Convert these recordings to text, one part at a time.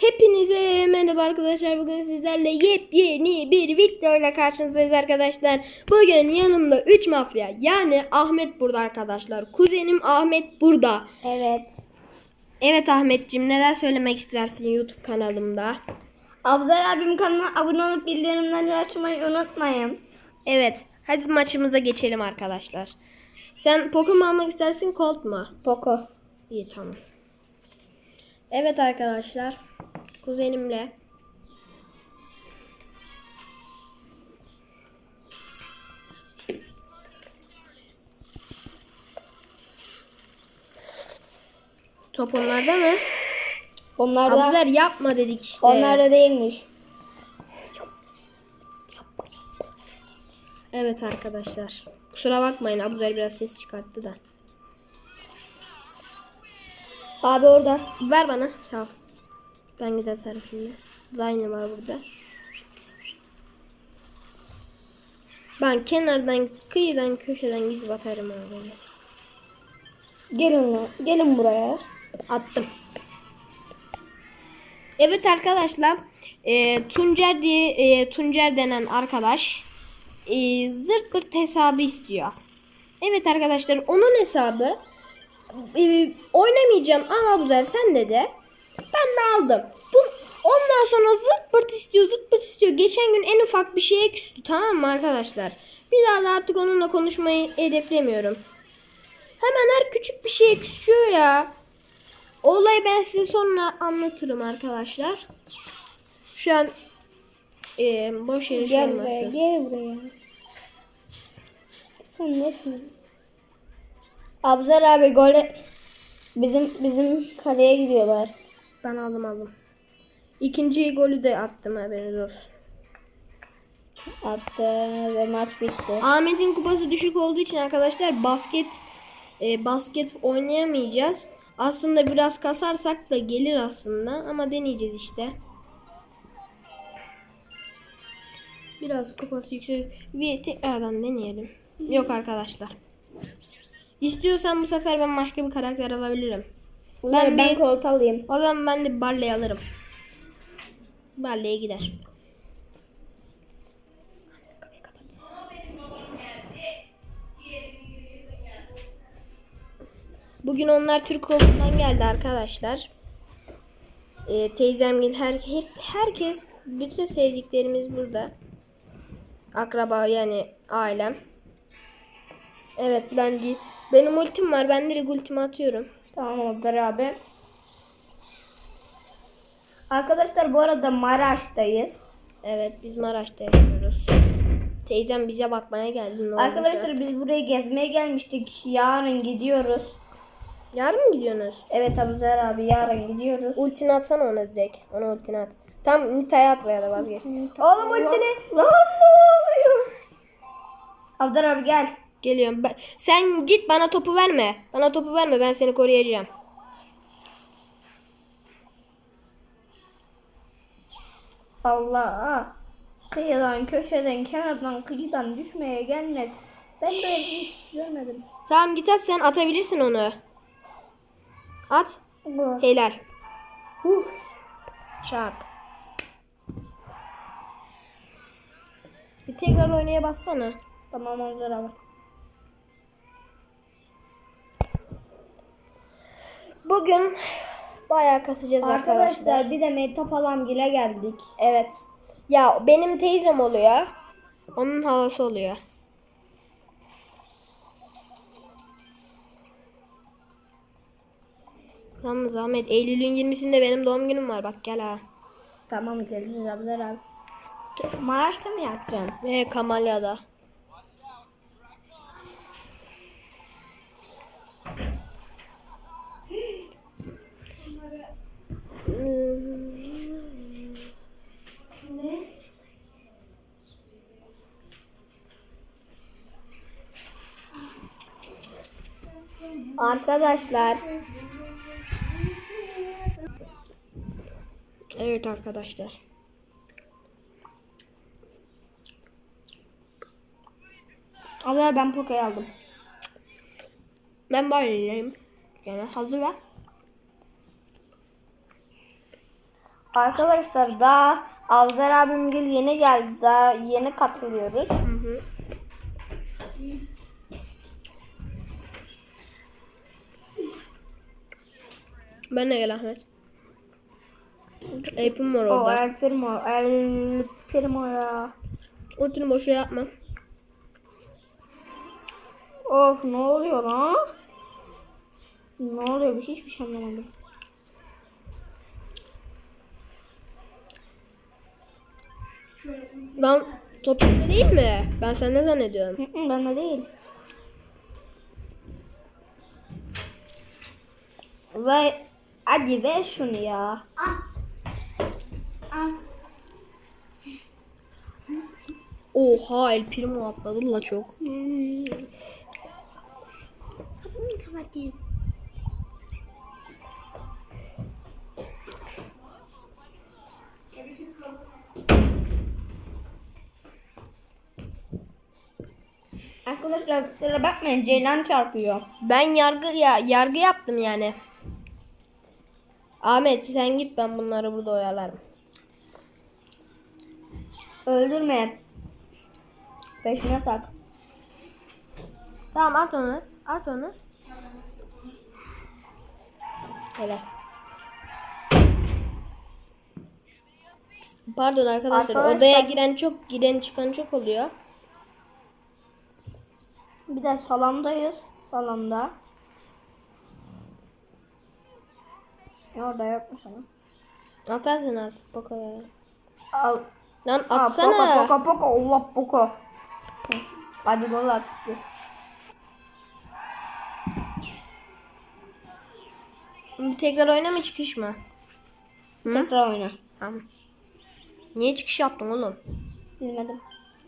Hepinize merhaba arkadaşlar. Bugün sizlerle yepyeni bir video ile karşınızdayız arkadaşlar. Bugün yanımda 3 mafya yani Ahmet burada arkadaşlar. Kuzenim Ahmet burada. Evet. Evet Ahmetciğim neler söylemek istersin YouTube kanalımda? Abzal abim kanalına abone olup bildirimleri açmayı unutmayın. Evet hadi maçımıza geçelim arkadaşlar. Sen Pokemon almak istersin Colt mu? Poco. İyi tamam. Evet arkadaşlar. Kuzenimle Top onlarda mı? Onlar da, Abuzer yapma dedik işte. onlar da değilmiş. Evet arkadaşlar. Kusura bakmayın Abuzer biraz ses çıkarttı da. Abi orada. Ver bana. Sağ ol. Ben gider atarım şimdi. Line var burada. Ben kenardan, kıyıdan, köşeden gidip atarım abi. Gelin lan. Gelin buraya. Attım. Evet arkadaşlar. E, Tuncer diye e, Tuncer denen arkadaş e, zırt pırt hesabı istiyor. Evet arkadaşlar onun hesabı e, oynamayacağım ama bu sen dedi. Ben de aldım. Bu, ondan sonra zırt pırt istiyor zırt pırt istiyor. Geçen gün en ufak bir şeye küstü tamam mı arkadaşlar? Bir daha da artık onunla konuşmayı hedeflemiyorum. Hemen her küçük bir şeye küsüyor ya. O Olayı ben size sonra anlatırım arkadaşlar. Şu an e, boş yere şey Gel buraya. olmasın. Gel buraya. Sen nesin? Abzal abi gole bizim bizim kaleye gidiyorlar. Ben aldım aldım. İkinci golü de attım haberiniz olsun. Attı ve maç bitti. Ahmet'in kupası düşük olduğu için arkadaşlar basket e, basket oynayamayacağız. Aslında biraz kasarsak da gelir aslında ama deneyeceğiz işte. Biraz kupası yüksek. Bir tekrardan deneyelim. Yok arkadaşlar. İstiyorsan bu sefer ben başka bir karakter alabilirim. Ben, ben bir- kolt alayım. O zaman ben de Barley alırım. Barley'e gider. Bugün onlar Türk olduğundan geldi arkadaşlar. Ee, teyzemgil her hep herkes bütün sevdiklerimiz burada. Akraba yani ailem. Evet lan benim ultim var. Ben direkt ultimi atıyorum. Tamam Abdar abi. Arkadaşlar bu arada Maraş'tayız. Evet biz Maraş'ta yaşıyoruz. Teyzem bize bakmaya geldi. Ne. Arkadaşlar biz buraya gezmeye gelmiştik. Yarın gidiyoruz. Yarın mı gidiyorsunuz? Evet Abdar abi yarın gidiyoruz. Ultini atsana ona direkt. Ona ultini at. Tam Nita'ya at veya da vazgeç. Oğlum ultini. Lan ne oluyor? Abdar abi gel. Geliyorum. Ben- sen git bana topu verme. Bana topu verme ben seni koruyacağım. Allah. Kıyıdan, köşeden, kenardan, kıyıdan düşmeye gelmez. Ben böyle hiç görmedim. Tamam git at sen atabilirsin onu. At. Bu. Helal. Huh. Çak. Bir tekrar oynaya bassana. Tamam Abdar abi. Bugün bayağı kasacağız arkadaşlar. Arkadaşlar bir de Mehtap Alamgil'e geldik. Evet. Ya benim teyzem oluyor. Onun havası oluyor. Yalnız Ahmet Eylül'ün 20'sinde benim doğum günüm var. Bak gel ha. Tamam geliriz abi. Maraş'ta mı yapacaksın? Ve Kamalya'da. Arkadaşlar Evet arkadaşlar. Abdar ben Poco'yu aldım. Ben böyleyim. Yani hazır ver. Arkadaşlar daha Avzer abim gel yeni geldi. Daha yeni katılıyoruz. Hı hı. Ben de gel Ahmet. Eyüp'üm var O orada. El Primo. El Primo ya. Ultini boşa yapma. Of ne oluyor lan? Ne oluyor? Bir hiçbir şey anlamadım. Lan top sende değil mi? Ben sende zannediyorum. Hı hı, ben de değil. Ve hadi ver şunu ya. Oha El Primo atladı la çok. Kapatayım. Arkadaşlar kusura bakmayın Ceylan çarpıyor. Ben yargı ya yargı yaptım yani. Ahmet sen git ben bunları burada oyalarım. Öldürme. Peşine tak. Tamam at onu. At onu. Hele. Pardon arkadaşlar, Arkadaşlar- odaya giren çok giren çıkan çok oluyor. Bir de salondayız. Salonda. Ya orada yokmuş ama. Atarsın artık Poco'ya. Al. Lan atsana. Poco, poco, poco. Allah poco. Hadi gol attı. Tekrar oyna mı çıkış mı? Hı? Tekrar oyna. Tamam. Niye çıkış yaptın oğlum? Bilmedim.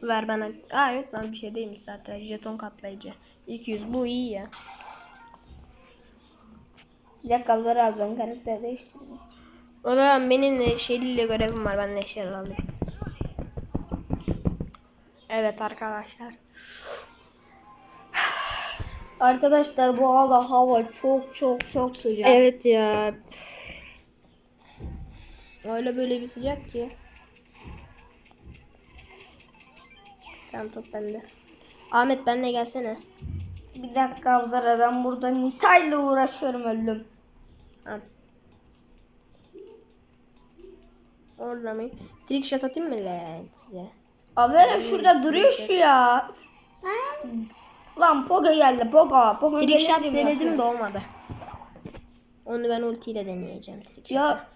Ver bana. Aa yok lan bir şey değilmiş zaten. Jeton katlayıcı. 200 bu iyi ya. Bir dakika abi ben karakter değiştirdim. O zaman benim şeyliyle görevim var. Ben eşyalar alayım. Evet arkadaşlar. Arkadaşlar bu arada hava çok çok çok sıcak. Evet ya. Öyle böyle bir sıcak ki. Tamam top bende. Ahmet benle gelsene. Bir dakika Abdar abi ben burada Nita'yla uğraşıyorum öldüm. Tamam. Orada mı? Trick shot atayım mı lan size? Abdar abi şurada duruyor şu ya. Lan Pogo geldi Pogo. Pogo Trick shot denedim de olmadı. Onu ben ultiyle deneyeceğim. Trick shot. Ya.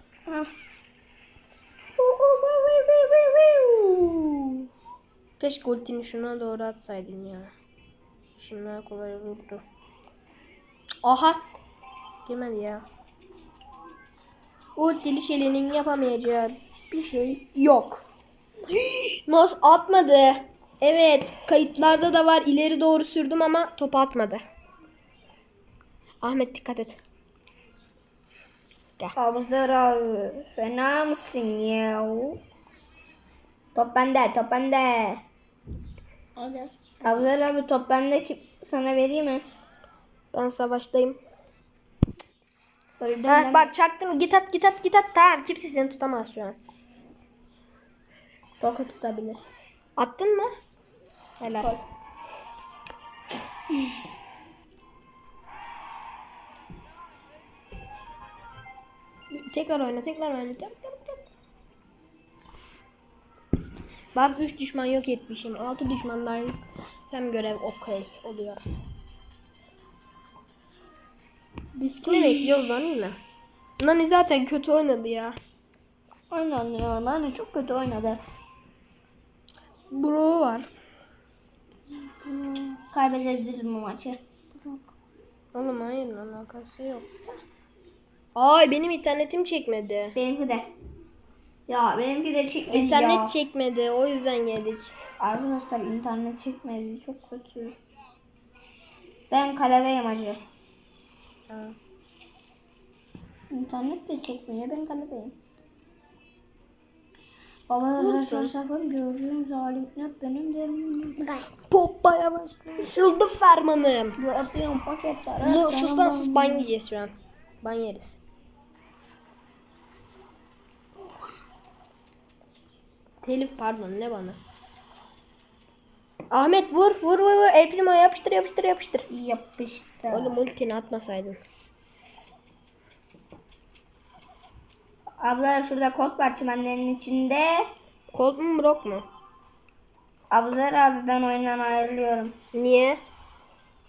Keşke ultini şuna doğru atsaydın ya. Şimdi kolay olurdu. Aha. Girmedi ya. Ultili Şeli'nin yapamayacağı bir şey yok. Nasıl atmadı? Evet kayıtlarda da var ileri doğru sürdüm ama top atmadı. Ahmet dikkat et. Abdar abi fena mısın ya? Top bende top bende. Abdar abi top bende ki sana vereyim mi? Ben savaştayım. Ha, ben. bak çaktım git at git at git at tamam kimse seni tutamaz şu an. Toka tutabilir. Attın mı? Helal. Tekrar oyna, tekrar oyna. Çabuk, Bak 3 düşman yok etmişim. 6 düşmandan hem görev okey oluyor. Biz kimi bekliyoruz lan iyi mi? Nani zaten kötü oynadı ya. Ya. Nani çok kötü oynadı. Bro var. Kaybedebiliriz bu maçı. Oğlum hayır alakası yok. Ay benim internetim çekmedi. Benimki de. Ya benimki de çekmedi İnternet ya. çekmedi o yüzden yedik. Arkadaşlar internet çekmedi. Çok kötü. Ben kaledeyim acı. Ha. İnternet de çekmiyor. Ben kaledeyim. Baba sakın gördüğüm zalimler benim derim. Poppa'ya başladı fermanım. Gördüğüm paketler. Sus lan sus ban yiyeceğiz şu an. Ban yeriz. Telif pardon ne bana. Ahmet vur vur vur vur. El Primo yapıştır yapıştır yapıştır. Yapıştı. Oğlum ultini atmasaydın. Abla şurada kod var çimenlerin içinde. Colt mu Brock mu? Abzer abi ben oyundan ayrılıyorum. Niye?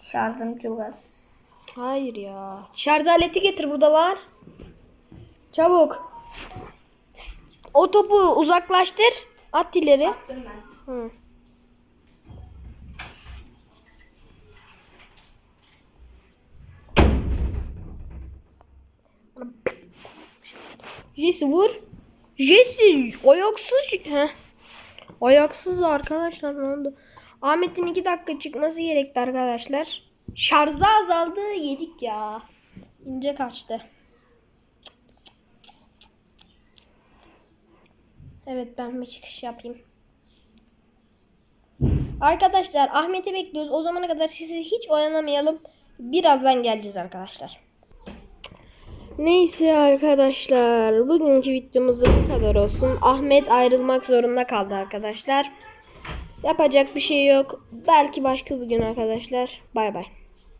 Şarjım çok az. Hayır ya. Şarj aleti getir burada var. Çabuk. O topu uzaklaştır. At ileri. Hı. Jesse vur. Jesse ayaksız. Heh. Ayaksız arkadaşlar ne oldu? Ahmet'in iki dakika çıkması gerekti arkadaşlar. Şarjı azaldı yedik ya. İnce kaçtı. Evet ben bir çıkış yapayım. Arkadaşlar Ahmet'i bekliyoruz. O zamana kadar sizi hiç oynamayalım. Birazdan geleceğiz arkadaşlar. Neyse arkadaşlar. Bugünkü videomuz bu kadar olsun. Ahmet ayrılmak zorunda kaldı arkadaşlar. Yapacak bir şey yok. Belki başka bir gün arkadaşlar. Bay bay.